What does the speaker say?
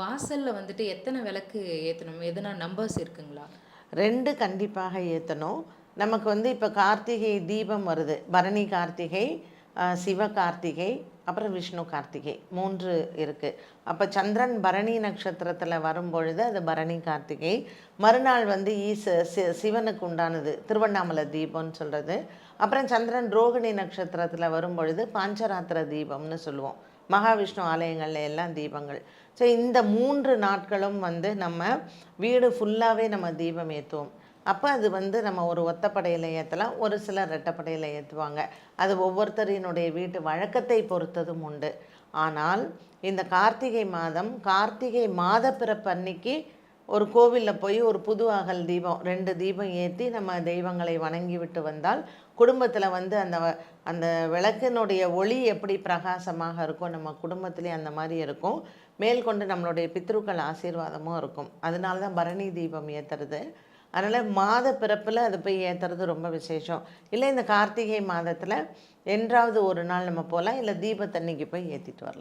வாசல்ல வந்துட்டு எத்தனை விளக்கு ஏற்றணும் எதனா நம்பர்ஸ் இருக்குங்களா? ரெண்டு கண்டிப்பாக ஏற்றணும் நமக்கு வந்து இப்போ கார்த்திகை தீபம் வருது. பரணி கார்த்திகை, சிவ கார்த்திகை, அப்புறம் விஷ்ணு கார்த்திகை மூன்று இருக்குது அப்போ சந்திரன் பரணி நட்சத்திரத்தில் வரும்பொழுது அது பரணி கார்த்திகை. மறுநாள் வந்து ஈச சி சிவனுக்கு உண்டானது திருவண்ணாமலை தீபம்னு சொல்கிறது அப்புறம் சந்திரன் ரோகிணி நட்சத்திரத்தில வரும்பொழுது பாஞ்சராத்திர தீபம்னு சொல்லுவோம். மகாவிஷ்ணு ஆலயங்களில் எல்லாம் தீபங்கள். ஸோ இந்த மூன்று நாட்களும் வந்து நம்ம வீடு ஃபுல்லாகவே நம்ம தீபம் ஏற்றுவோம் அப்போ அது வந்து நம்ம ஒரு ஒத்தப்படையில் ஏற்றலாம் ஒரு சிலர் ரெட்டப்படையில் ஏற்றுவாங்க அது ஒவ்வொருத்தரினுடைய வீட்டு வழக்கத்தை பொறுத்ததும் உண்டு. ஆனால் இந்த கார்த்திகை மாதம், கார்த்திகை மாத பிறப்பு அன்னைக்கு ஒரு கோவிலில் போய் ஒரு புது அகல் தீபம் ரெண்டு தீபம் ஏற்றி நம்ம தெய்வங்களை வணங்கி விட்டு வந்தால், குடும்பத்தில் வந்து அந்த அந்த விளக்கினுடைய ஒளி எப்படி பிரகாசமாக இருக்கோ, நம்ம குடும்பத்திலே அந்த மாதிரி இருக்கும். மேல்கொண்டு நம்மளுடைய பித்ருக்கள் ஆசீர்வாதமும் இருக்கும். அதனால தான் பரணி தீபம் ஏற்றுறது அதனால் மாத பிறப்பில் அது போய் ஏற்றுறது ரொம்ப விசேஷம். இல்லை இந்த கார்த்திகை மாதத்தில் என்றாவது ஒரு நாள் நம்ம போகலாம் இல்லை தீபத்தன்னைக்கு போய் ஏற்றிட்டு வரலாம்.